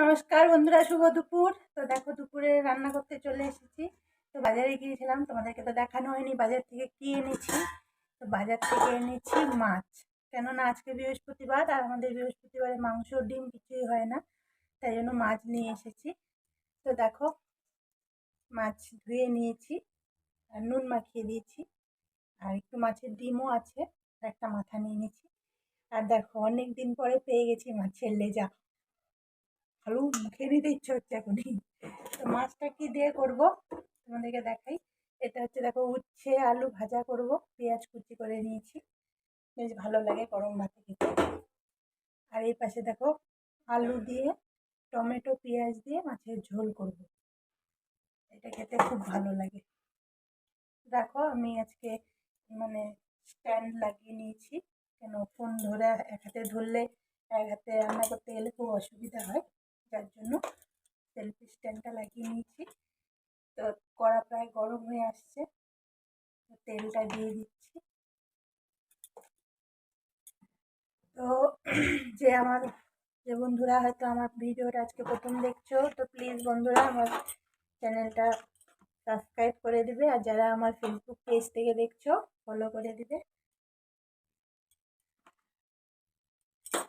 নমস্কার বন্ধুরা, শুভ দুপুর। তো দেখো, দুপুরে রান্না করতে চলে এসেছি। তো বাজারে গিয়েছিলাম, তোমাদেরকে তো দেখানো হয়নি বাজার থেকে কি এনেছি। তো বাজার থেকে এনেছি মাছ। কেননা আজকে বৃহস্পতিবার, আর আমাদের বৃহস্পতিবারে মাংস, ডিম কিছুই হয় না, তাই জন্য মাছ নিয়ে এসেছি। তো দেখো, মাছ ধুয়ে নিয়েছি, আর নুন মাখিয়ে দিয়েছি, আর একটু মাছের ডিমও আছে একটা মাথা নিয়ে নিয়েছি। আর দেখো, অনেক দিন পরে পেয়ে গেছি মাছের লেজা। ভালো মুখে নিতে ইচ্ছে হচ্ছে এখনই। তো মাছটা কি দিয়ে করব? তোমাদেরকে দেখাই। এটা হচ্ছে দেখো উচ্ছে, আলু ভাজা করব। পেঁয়াজ কুচি করে নিয়েছি। বেশ ভালো লাগে গরম ভাতে খেতে। আর এই পাশে দেখো আলু দিয়ে, টমেটো, পেঁয়াজ দিয়ে মাছের ঝোল করব। এটা খেতে খুব ভালো লাগে। দেখো আমি আজকে মানে স্ট্যান্ড লাগিয়ে নিয়েছি। কেন ফোন ধরে এক হাতে ধরলে এক হাতে রান্না করতে গেলে খুব অসুবিধা হয়। যার জন্য সেলফি স্ট্যান্ডটা লাগিয়ে নিয়েছি। তো কড়া প্রায় গরম হয়ে আসছে তেলটা দিয়ে দিচ্ছি। তো যে আমার, যে বন্ধুরা হয়তো আমার ভিডিওটা আজকে প্রথম দেখছ, তো প্লিজ বন্ধুরা আমার চ্যানেলটা সাবস্ক্রাইব করে দিবে। আর যারা আমার ফেসবুক পেজ থেকে দেখছ ফলো করে দিবে।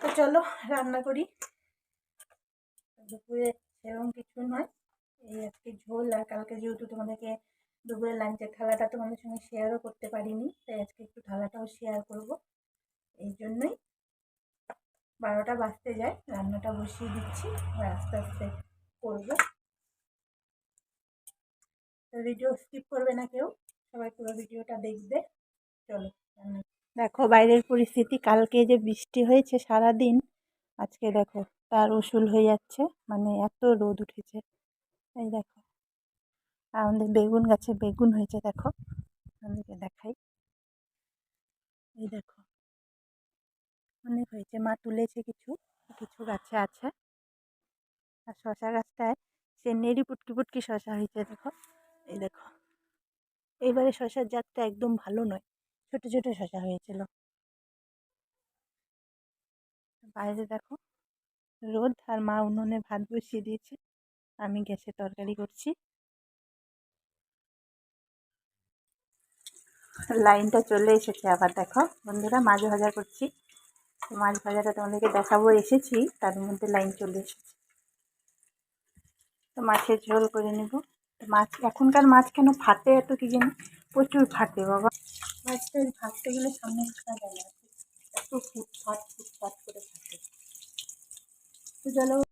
তো চলো, রান্না করি। দুপুরে সেরকম কিছু নয়। এই আজকে ঝোল আর কালকে যেহেতু তোমাদেরকে দুপুরে লাঞ্চের থালাটা তোমাদের সঙ্গে শেয়ারও করতে পারিনি, তাই আজকে একটু থালাটাও শেয়ার করব। এই জন্যই বারোটা বাজতে যায়, রান্নাটা বসিয়ে দিচ্ছি আস্তে আস্তে করব। ভিডিও স্কিপ করবে না কেউ, সবাই পুরো ভিডিওটা দেখবে। চলো দেখো, বাইরের পরিস্থিতি, কালকে যে বৃষ্টি হয়েছে সারা দিন আজকে দেখো তার উসুল হয়ে যাচ্ছে মানে এত রোদ উঠেছে। এই দেখো, আমাদের বেগুন গাছে বেগুন হয়েছে দেখো আমাদেরকে দেখাই। এই দেখো, অনেক হয়েছে। মা তুলেছে কিছু কিছু গাছে আছে। আর শশা গাছটায় নেড়ি পুটকি পুটকি শশা হয়েছে দেখো। এই দেখো, এবারে শশার জাতটা একদম ভালো নয়, ছোট ছোট শশা হয়েছিল। বাইরে দেখো। রোদ আর মা উনুনে ভাত বসিয়ে দিয়েছে। আমি গ্যাসে তরকারি করছি। লাইনটা চলে এসেছে আবার দেখো। বন্ধুরা, মাছ ভাজা করছি। মাছ ভাজাটা তোমাদেরকে দেখাবো। এসেছি, তার মধ্যে লাইন চলে এসেছে। তো মাছের ঝোল করে নেব। তো মাছ, এখনকার মাছ কেন ফাটে এত কি জানি? প্রচুর ফাটে বাবা। মাছটা ভাজতে গেলে সামনে যায় এত ফুটফাট ফুটফাট করে থাকে। তো চলো